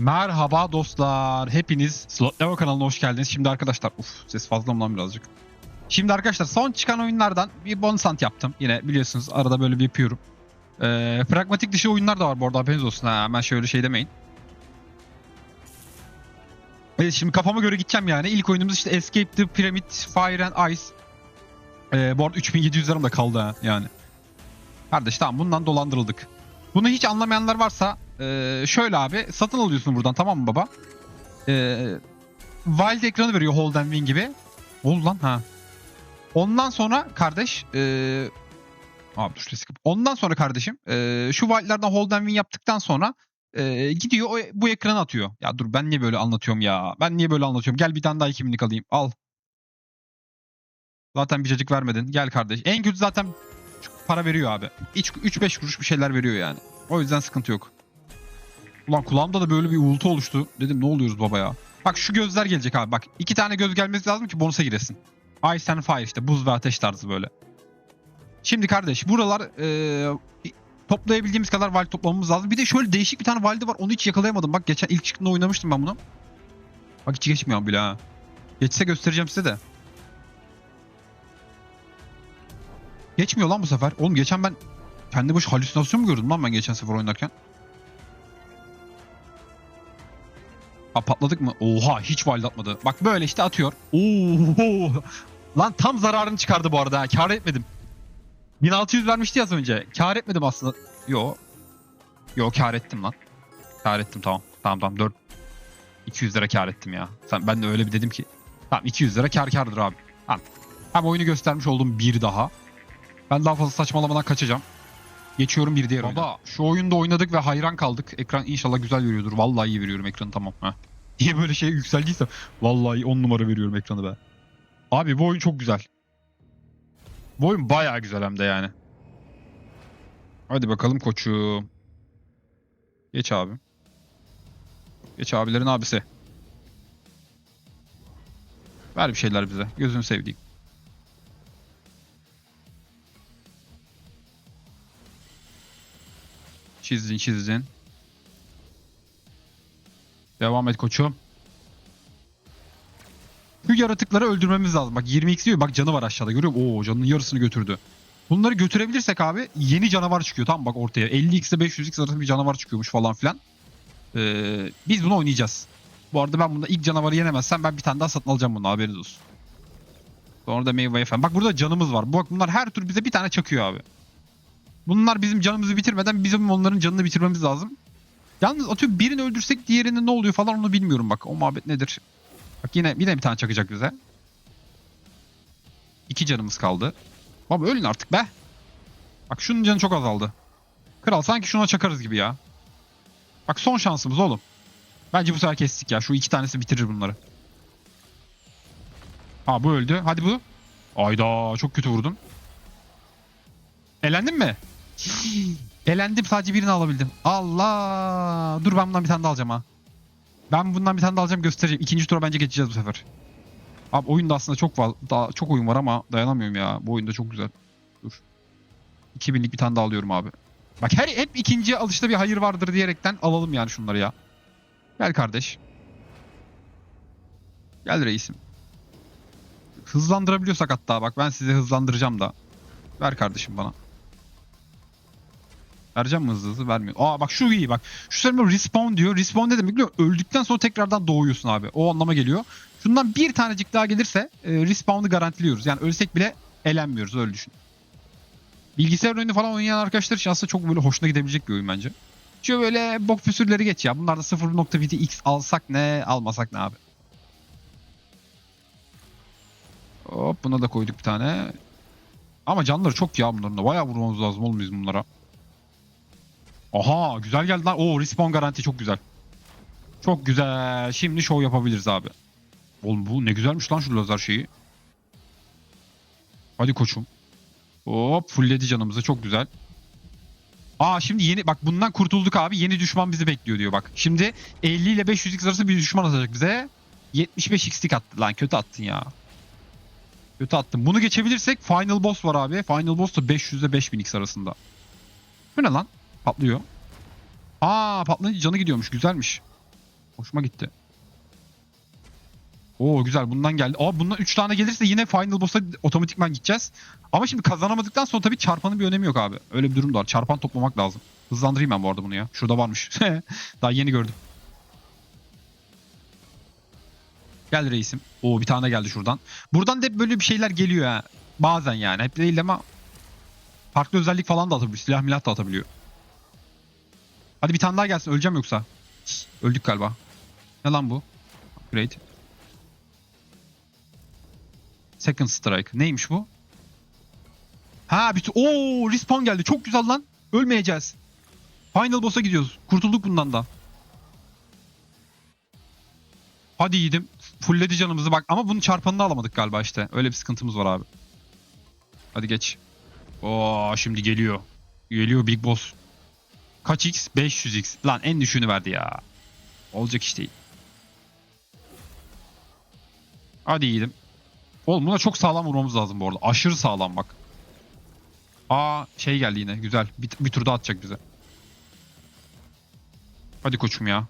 Merhaba dostlar. Hepiniz Slot Leva kanalına hoş geldiniz. Şimdi arkadaşlar uf ses fazla mı lan birazcık. Şimdi arkadaşlar son çıkan oyunlardan bir bonus hunt yaptım. Yine biliyorsunuz arada böyle bir yapıyorum. Ee, pragmatik dışı oyunlar da var bu arada haberiniz olsun. Ha, hemen şöyle şey demeyin. Evet şimdi kafama göre gideceğim yani. İlk oyunumuz işte Escape the Pyramid, Fire and Ice. Ee, bu arada 3700 liram da kaldı yani. Kardeş tamam bundan dolandırıldık. Bunu hiç anlamayanlar varsa ee, şöyle abi satın alıyorsun buradan tamam mı baba? Ee, wild ekranı veriyor hold and win gibi. Oldu lan ha. Ondan sonra kardeş ee, abi dur risk. Ondan sonra kardeşim ee, şu wild'lerden hold and win yaptıktan sonra ee, gidiyor o, bu ekranı atıyor. Ya dur ben niye böyle anlatıyorum ya? Ben niye böyle anlatıyorum? Gel bir tane daha 2000'lik alayım. Al. Zaten bir cacık vermedin. Gel kardeş. En kötü zaten para veriyor abi. 3-5 kuruş bir şeyler veriyor yani. O yüzden sıkıntı yok. Ulan kulağımda da böyle bir uğultu oluştu. Dedim ne oluyoruz baba ya. Bak şu gözler gelecek abi. Bak iki tane göz gelmesi lazım ki bonusa giresin. Ice and Fire işte buz ve ateş tarzı böyle. Şimdi kardeş buralar eee, toplayabildiğimiz kadar valide toplamamız lazım. Bir de şöyle değişik bir tane valide var. Onu hiç yakalayamadım. Bak geçen ilk çıktığında oynamıştım ben bunu. Bak hiç geçmiyor bile ha. Geçse göstereceğim size de. Geçmiyor lan bu sefer. Oğlum geçen ben kendi başı halüsinasyon mu gördüm lan ben geçen sefer oynarken? Ha patladık mı? Oha hiç valide atmadı. Bak böyle işte atıyor. Oo. Lan tam zararını çıkardı bu arada. Kar etmedim. 1600 vermişti az önce. Kar etmedim aslında. Yo. Yo kar ettim lan. Kar ettim tamam. Tamam tamam 4 200 lira kar ettim ya. Sen, ben de öyle bir dedim ki. Tamam 200 lira kar kardır abi. Tamam. Hem oyunu göstermiş olduğum bir daha. Ben daha fazla saçmalamadan kaçacağım. Geçiyorum bir diğer Baba şu oyunda oynadık ve hayran kaldık. Ekran inşallah güzel veriyordur. Vallahi iyi veriyorum ekranı tamam. Heh. Niye böyle şey yükseldiyse. Vallahi 10 numara veriyorum ekranı be. Abi bu oyun çok güzel. Bu oyun bayağı güzel hem de yani. Hadi bakalım koçum. Geç abi. Geç abilerin abisi. Ver bir şeyler bize. Gözünü sevdiğim. Çizdin çizdin. Devam et koçum. Bu yaratıkları öldürmemiz lazım. Bak 20x diyor. Bak canı var aşağıda görüyor musun? Oo canının yarısını götürdü. Bunları götürebilirsek abi yeni canavar çıkıyor. Tamam bak ortaya. 50x ile 500x arasında bir canavar çıkıyormuş falan filan. Ee, biz bunu oynayacağız. Bu arada ben bunda ilk canavarı yenemezsem ben bir tane daha satın alacağım bunu haberiniz olsun. Sonra da meyve falan. Bak burada canımız var. Bak bunlar her tur bize bir tane çakıyor abi. Bunlar bizim canımızı bitirmeden bizim onların canını bitirmemiz lazım. Yalnız atıyorum birini öldürsek diğerinin ne oluyor falan onu bilmiyorum bak. O muhabbet nedir? Bak yine yine bir tane çakacak bize. İki canımız kaldı. Baba ölün artık be. Bak şunun canı çok azaldı. Kral sanki şuna çakarız gibi ya. Bak son şansımız oğlum. Bence bu sefer kestik ya. Şu iki tanesi bitirir bunları. Ha bu öldü. Hadi bu. Ayda çok kötü vurdun. Elendin mi? Elendim sadece birini alabildim. Allah. Dur ben bundan bir tane daha alacağım ha. Ben bundan bir tane daha alacağım göstereceğim. İkinci tura bence geçeceğiz bu sefer. Abi oyunda aslında çok var. Daha çok oyun var ama dayanamıyorum ya. Bu oyunda çok güzel. Dur. 2000'lik bir tane daha alıyorum abi. Bak her hep ikinci alışta bir hayır vardır diyerekten alalım yani şunları ya. Gel kardeş. Gel reisim. Hızlandırabiliyorsak hatta bak ben size hızlandıracağım da. Ver kardeşim bana. Vereceğim mi hızlı hızlı? Vermiyor. Aa bak şu iyi bak. Şu sefer respawn diyor. Respawn ne demek biliyor musun? Öldükten sonra tekrardan doğuyorsun abi. O anlama geliyor. Şundan bir tanecik daha gelirse e, respawn'ı garantiliyoruz. Yani ölsek bile elenmiyoruz öyle düşün. Bilgisayar oyunu falan oynayan arkadaşlar için aslında çok böyle hoşuna gidebilecek bir oyun bence. Şöyle böyle bok füsürleri geç ya. Bunlarda 0.1 x alsak ne almasak ne abi. Hop buna da koyduk bir tane. Ama canları çok ya bunların da. Bayağı vurmamız lazım biz bunlara. Aha güzel geldi lan. Oo respawn garanti çok güzel. Çok güzel. Şimdi show yapabiliriz abi. Oğlum bu ne güzelmiş lan şu lazer şeyi. Hadi koçum. Hop fullledi canımızı çok güzel. Aa şimdi yeni bak bundan kurtulduk abi. Yeni düşman bizi bekliyor diyor bak. Şimdi 50 ile 500x arası bir düşman atacak bize. 75 x'lik attı lan kötü attın ya. Kötü attın. Bunu geçebilirsek final boss var abi. Final boss da 500 ile 5000x arasında. Bu ne lan? Patlıyor. Aa patlayınca canı gidiyormuş. Güzelmiş. Hoşuma gitti. Oo güzel bundan geldi. Aa bundan 3 tane gelirse yine final boss'a otomatikman gideceğiz. Ama şimdi kazanamadıktan sonra tabii çarpanın bir önemi yok abi. Öyle bir durum da var. Çarpan toplamak lazım. Hızlandırayım ben bu arada bunu ya. Şurada varmış. Daha yeni gördüm. Gel reisim. Oo bir tane geldi şuradan. Buradan da hep böyle bir şeyler geliyor ha. Bazen yani. Hep değil ama farklı özellik falan da atabiliyor. Silah milah da atabiliyor. Hadi bir tane daha gelsin. Öleceğim yoksa. Öldük galiba. Ne lan bu? Upgrade. Second Strike. Neymiş bu? Ha bir Oo respawn geldi. Çok güzel lan. Ölmeyeceğiz. Final boss'a gidiyoruz. Kurtulduk bundan da. Hadi yiğidim. Fulledi canımızı bak. Ama bunun çarpanını alamadık galiba işte. Öyle bir sıkıntımız var abi. Hadi geç. Oo şimdi geliyor. Geliyor Big Boss. Kaç x? 500x. Lan en düşüğünü verdi ya. Olacak iş değil. Hadi yiğidim. Oğlum buna çok sağlam vurmamız lazım bu arada. Aşırı sağlam bak. Aa şey geldi yine. Güzel. Bir, bir tur daha atacak bize. Hadi koçum ya.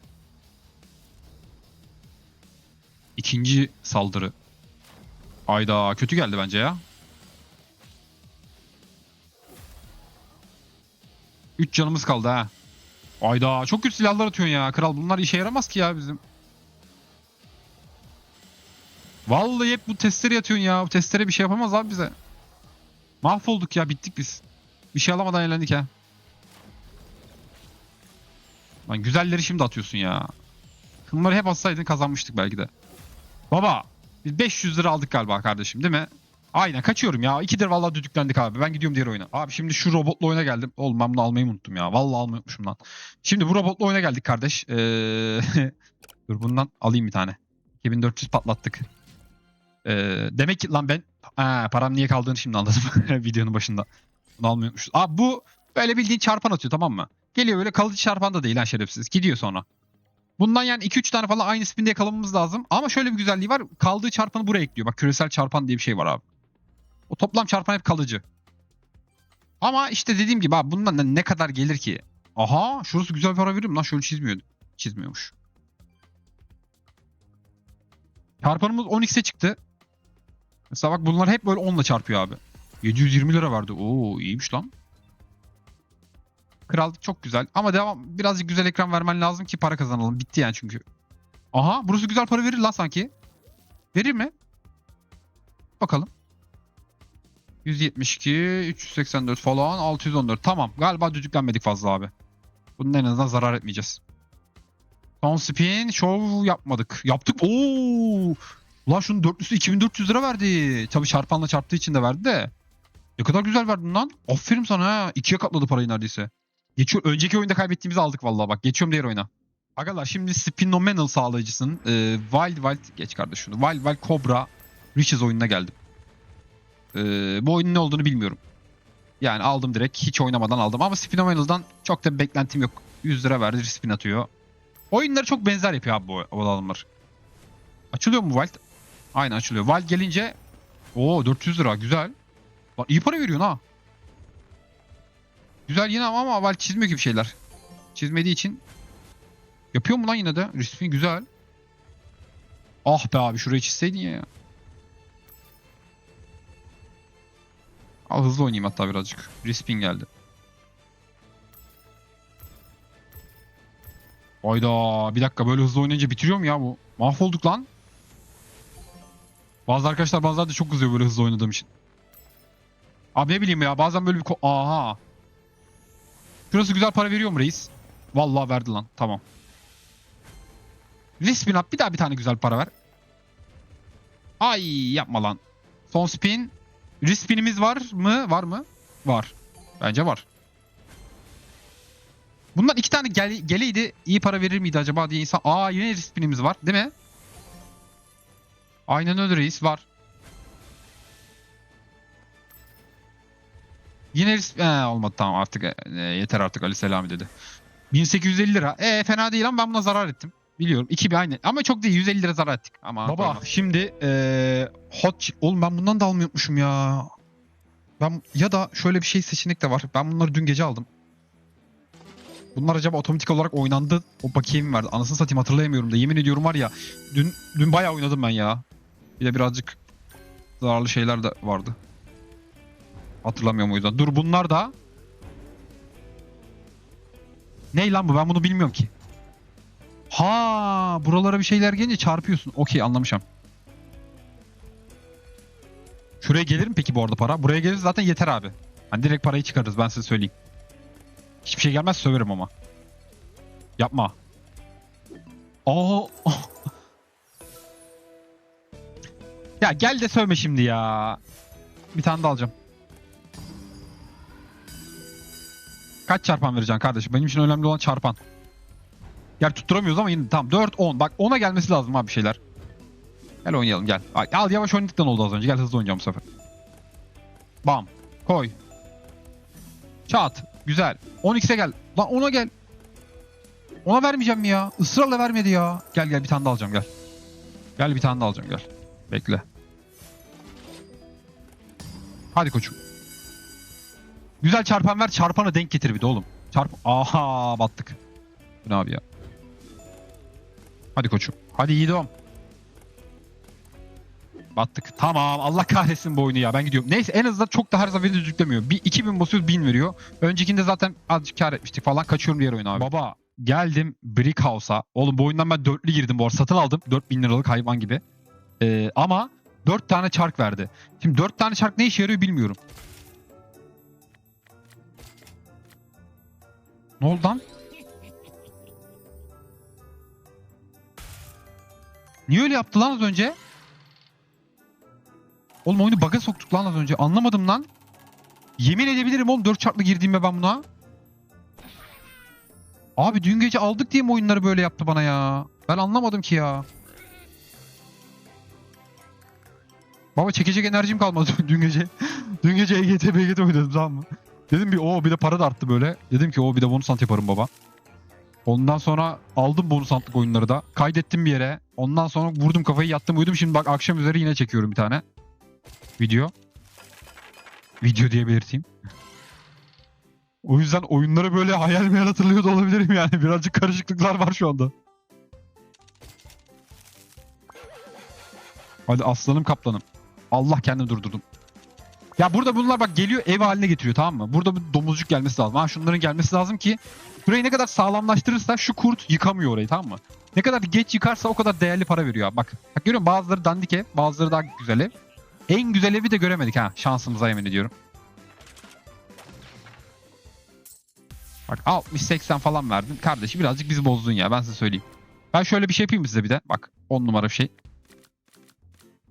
İkinci saldırı. Ayda kötü geldi bence ya. 3 canımız kaldı ha. Ayda çok kötü silahlar atıyorsun ya. Kral bunlar işe yaramaz ki ya bizim. Vallahi hep bu testere yatıyorsun ya. Bu testere bir şey yapamaz abi bize. Mahvolduk ya bittik biz. Bir şey alamadan eğlendik ha. Lan güzelleri şimdi atıyorsun ya. Bunları hep atsaydın kazanmıştık belki de. Baba biz 500 lira aldık galiba kardeşim değil mi? Aynen kaçıyorum ya. İkidir vallahi düdüklendik abi. Ben gidiyorum diğer oyuna. Abi şimdi şu robotlu oyuna geldim. Oğlum ben bunu almayı unuttum ya. Vallahi almayı unutmuşum lan. Şimdi bu robotlu oyuna geldik kardeş. Ee... Dur bundan alayım bir tane. 2400 patlattık. Ee, demek ki lan ben ha, param niye kaldığını şimdi anladım videonun başında. Bunu almayı unutmuşuz. Abi bu böyle bildiğin çarpan atıyor tamam mı? Geliyor böyle kalıcı çarpan da değil ha şerefsiz. Gidiyor sonra. Bundan yani 2-3 tane falan aynı spinde yakalamamız lazım. Ama şöyle bir güzelliği var. Kaldığı çarpanı buraya ekliyor. Bak küresel çarpan diye bir şey var abi. O toplam çarpan hep kalıcı. Ama işte dediğim gibi abi bundan da ne kadar gelir ki? Aha şurası güzel para verir mi lan? Şöyle çizmiyordu. Çizmiyormuş. Çarpanımız 10x'e çıktı. Mesela bak bunlar hep böyle 10'la çarpıyor abi. 720 lira verdi. Oo iyiymiş lan. Kral çok güzel. Ama devam birazcık güzel ekran vermen lazım ki para kazanalım. Bitti yani çünkü. Aha burası güzel para verir lan sanki. Verir mi? Bakalım. 172, 384 falan, 614. Tamam. Galiba düdüklenmedik fazla abi. Bunun en azından zarar etmeyeceğiz. Son spin, show yapmadık. Yaptık. Oo! Ulan şunun dörtlüsü 2400 lira verdi. Tabii çarpanla çarptığı için de verdi de. Ne kadar güzel verdin lan. Aferin sana ha. İkiye katladı parayı neredeyse. Geçiyor. Önceki oyunda kaybettiğimizi aldık vallahi bak. Geçiyorum diğer oyuna. Agalar şimdi Spinomenal sağlayıcısının e, Wild Wild geç kardeş şunu. Wild Wild Cobra Riches oyununa geldim. E, bu oyunun ne olduğunu bilmiyorum. Yani aldım direkt. Hiç oynamadan aldım. Ama Spinomenal'dan çok da bir beklentim yok. 100 lira verdi. Spin atıyor. Oyunları çok benzer yapıyor abi bu, adamlar. Açılıyor mu Wild? Aynen açılıyor. Wild gelince o 400 lira güzel. Bak iyi para veriyorsun ha. Güzel yine ama ama Wild çizmiyor gibi şeyler. Çizmediği için yapıyor mu lan yine de? Resmi güzel. Ah be abi şurayı çizseydin ya. Al hızlı oynayayım hatta birazcık. Respin geldi. Hayda bir dakika böyle hızlı oynayınca bitiriyor mu ya bu? Mahvolduk lan. Bazı arkadaşlar bazıları da çok kızıyor böyle hızlı oynadığım için. Abi ne bileyim ya bazen böyle bir... ko- Aha. Şurası güzel para veriyor mu reis? Vallahi verdi lan. Tamam. Respin up bir daha bir tane güzel para ver. Ay yapma lan. Son spin. Respinimiz var mı? Var mı? Var. Bence var. Bundan iki tane gel geleydi iyi para verir miydi acaba diye insan. Aa yine respinimiz var değil mi? Aynen öyle reis var. Yine ris- Ee, olmadı tamam artık e, yeter artık Ali Selami dedi. 1850 lira. E fena değil ama ben buna zarar ettim. Biliyorum. 2000 aynı. Ama çok değil 150 lira zarar ettik. Ama Baba koyma. şimdi e, hot chip. Oğlum ben bundan da almıyormuşum ya. Ben ya da şöyle bir şey seçenek de var. Ben bunları dün gece aldım. Bunlar acaba otomatik olarak oynandı. O bakiye mi verdi? Anasını satayım hatırlayamıyorum da. Yemin ediyorum var ya. Dün dün bayağı oynadım ben ya. Bir de birazcık zararlı şeyler de vardı. Hatırlamıyorum o yüzden. Dur bunlar da. Ney lan bu? Ben bunu bilmiyorum ki. Ha, buralara bir şeyler gelince çarpıyorsun. Okey anlamışım. Şuraya gelir mi peki bu arada para? Buraya gelir zaten yeter abi. Hani direkt parayı çıkarırız ben size söyleyeyim. Hiçbir şey gelmez söverim ama. Yapma. Aa. ya gel de sövme şimdi ya. Bir tane daha alacağım. Kaç çarpan vereceksin kardeşim? Benim için önemli olan çarpan. Yer tutturamıyoruz ama yine tamam 4 10. Bak 10'a gelmesi lazım abi bir şeyler. Gel oynayalım gel. Al yavaş oynadıktan oldu az önce. Gel hızlı oynayacağım bu sefer. Bam. Koy. Çat. Güzel. 10x'e gel. Lan 10'a gel. Ona vermeyeceğim mi ya? Israrla vermedi ya. Gel gel bir tane daha alacağım gel. Gel bir tane daha alacağım gel. Bekle. Hadi koçum. Güzel çarpan ver. Çarpanı denk getir bir de oğlum. Çarp. Aha battık. Bu ne abi ya? Hadi koçum. Hadi yiğidom. Battık. Tamam. Allah kahretsin bu oyunu ya. Ben gidiyorum. Neyse en azından çok da her seferinde düzlüklemiyor. Bir 2000 basıyoruz 1000 veriyor. Öncekinde zaten azıcık kar etmiştik falan. Kaçıyorum diğer oyuna abi. Baba geldim Brick House'a. Oğlum bu oyundan ben dörtlü girdim bu arada. Satın aldım. 4000 liralık hayvan gibi. Ee, ama 4 tane çark verdi. Şimdi 4 tane çark ne işe yarıyor bilmiyorum. Ne oldu lan? Niye öyle yaptı lan az önce? Oğlum oyunu bug'a soktuk lan az önce. Anlamadım lan. Yemin edebilirim oğlum 4 çarklı girdiğimde ben buna. Abi dün gece aldık diye mi oyunları böyle yaptı bana ya? Ben anlamadım ki ya. Baba çekecek enerjim kalmadı dün gece. dün gece EGT BGT oynadım tamam mı? Dedim bir o bir de para da arttı böyle. Dedim ki o bir de bonus ant yaparım baba. Ondan sonra aldım bonus antlık oyunları da. Kaydettim bir yere. Ondan sonra vurdum kafayı yattım uyudum. Şimdi bak akşam üzeri yine çekiyorum bir tane. Video. Video diye belirteyim. O yüzden oyunları böyle hayal meyal hatırlıyor da olabilirim yani. Birazcık karışıklıklar var şu anda. Hadi aslanım kaplanım. Allah kendimi durdurdum. Ya burada bunlar bak geliyor ev haline getiriyor tamam mı? Burada bir domuzcuk gelmesi lazım. Ha şunların gelmesi lazım ki burayı ne kadar sağlamlaştırırsa şu kurt yıkamıyor orayı tamam mı? Ne kadar geç yıkarsa o kadar değerli para veriyor. Bak, bak görüyor bazıları dandik ev, bazıları daha güzel. En güzel evi de göremedik ha şansımıza yemin ediyorum. Bak 60-80 falan verdin. Kardeşi birazcık bizi bozdun ya ben size söyleyeyim. Ben şöyle bir şey yapayım size bir de. Bak 10 numara bir şey.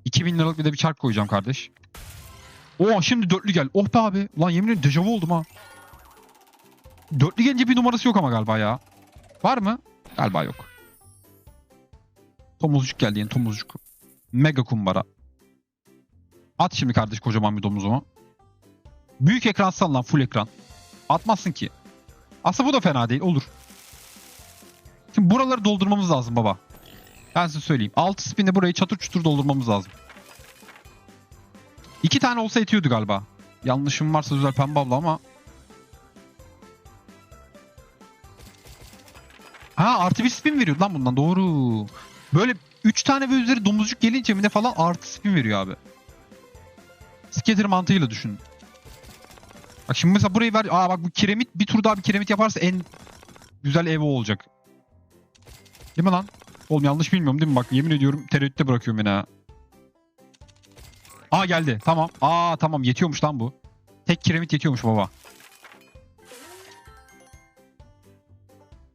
2000 liralık bir de bir çark koyacağım kardeş. Oo şimdi dörtlü gel. Oh be abi. Lan yemin ederim dejavu oldum ha. Dörtlü gelince bir numarası yok ama galiba ya. Var mı? Galiba yok. Tomuzcuk geldi yeni tomuzcuk. Mega kumbara. At şimdi kardeş kocaman bir domuzumu. Büyük ekran sal lan full ekran. Atmazsın ki. Aslında bu da fena değil olur. Şimdi buraları doldurmamız lazım baba. Ben size söyleyeyim. 6 spinle burayı çatır çutur doldurmamız lazım. İki tane olsa yetiyordu galiba. Yanlışım varsa güzel pembe abla ama. Ha artı bir spin veriyor lan bundan doğru. Böyle 3 tane ve üzeri domuzcuk gelince mi ne falan artı spin veriyor abi. Skater mantığıyla düşün. Bak şimdi mesela burayı ver. Aa bak bu kiremit bir tur daha bir kiremit yaparsa en güzel ev olacak. Değil mi lan? Oğlum yanlış bilmiyorum değil mi? Bak yemin ediyorum tereddütte bırakıyorum beni ha. Aa geldi. Tamam. Aa tamam yetiyormuş lan bu. Tek kiremit yetiyormuş baba.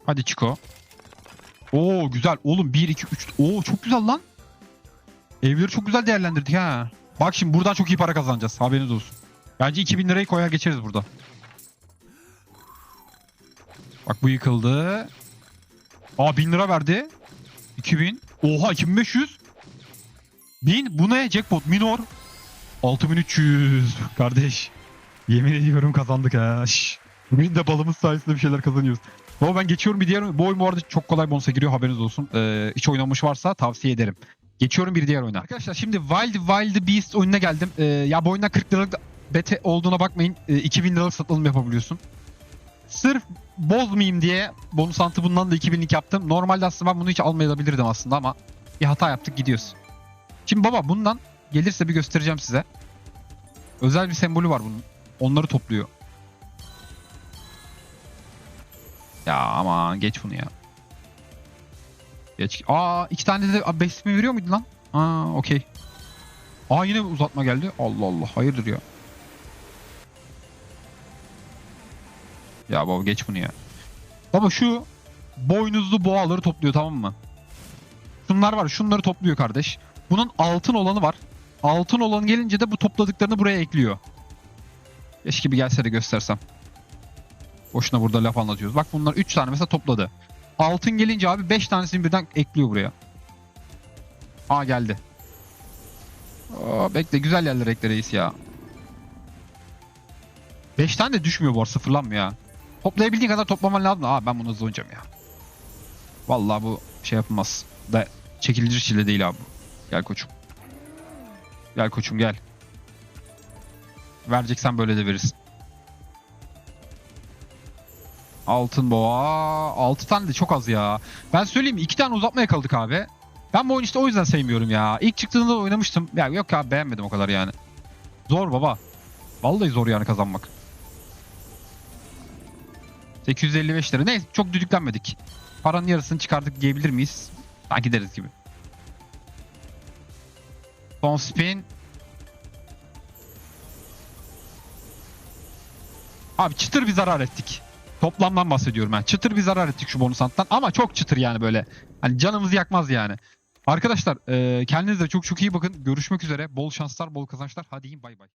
Hadi Chico. Oo güzel. Oğlum 1 2 3. Oo çok güzel lan. Evleri çok güzel değerlendirdik ha. Bak şimdi buradan çok iyi para kazanacağız. Haberiniz olsun. Bence 2000 lirayı koyar geçeriz burada. Bak bu yıkıldı. Aa 1000 lira verdi. 2000. Oha 2500. 1000 bu ne? Jackpot minor. 6300 kardeş. Yemin ediyorum kazandık ha. Bugün de balımız sayesinde bir şeyler kazanıyoruz. Baba ben geçiyorum bir diğer Bu oyun bu arada çok kolay bonusa giriyor haberiniz olsun. Ee, hiç oynamış varsa tavsiye ederim. Geçiyorum bir diğer oyuna. Arkadaşlar şimdi Wild Wild Beast oyununa geldim. Ee, ya bu oyunda 40 liralık bete olduğuna bakmayın. Ee, 2000 liralık satın alım yapabiliyorsun. Sırf bozmayayım diye bonus antı bundan da 2000'lik yaptım. Normalde aslında ben bunu hiç almayabilirdim aslında ama bir hata yaptık gidiyoruz. Şimdi baba bundan gelirse bir göstereceğim size. Özel bir sembolü var bunun. Onları topluyor. Ya aman geç bunu ya. Geç. Aa iki tane de 5 mi veriyor muydu lan? Aa okey. Aa yine uzatma geldi. Allah Allah hayırdır ya. Ya baba geç bunu ya. Baba şu boynuzlu boğaları topluyor tamam mı? Şunlar var şunları topluyor kardeş. Bunun altın olanı var. Altın olanı gelince de bu topladıklarını buraya ekliyor. Keşke bir gelse de göstersem. Boşuna burada laf anlatıyoruz. Bak bunlar 3 tane mesela topladı. Altın gelince abi 5 tanesini birden ekliyor buraya. Aa geldi. Aa, bekle güzel yerler ekle ya. 5 tane de düşmüyor bu arada sıfırlanmıyor ya. Toplayabildiğin kadar toplaman lazım. Aa ben bunu hızlı oynayacağım ya. Vallahi bu şey yapılmaz. Da çekilir çile değil abi. Gel koçum. Gel koçum gel. Vereceksen böyle de verirsin. Altın boğa. 6 tane de çok az ya. Ben söyleyeyim mi? 2 tane uzatma yakaladık abi. Ben bu oyunu işte o yüzden sevmiyorum ya. İlk çıktığında oynamıştım. Ya yok abi beğenmedim o kadar yani. Zor baba. Vallahi zor yani kazanmak. 855 lira. Neyse çok düdüklenmedik. Paranın yarısını çıkardık diyebilir miyiz? Sanki deriz gibi. Son spin. Abi çıtır bir zarar ettik. Toplamdan bahsediyorum ben. Çıtır bir zarar ettik şu bonus anttan. Ama çok çıtır yani böyle. Hani canımızı yakmaz yani. Arkadaşlar kendinize çok çok iyi bakın. Görüşmek üzere. Bol şanslar, bol kazançlar. Hadi yiyin bay bay.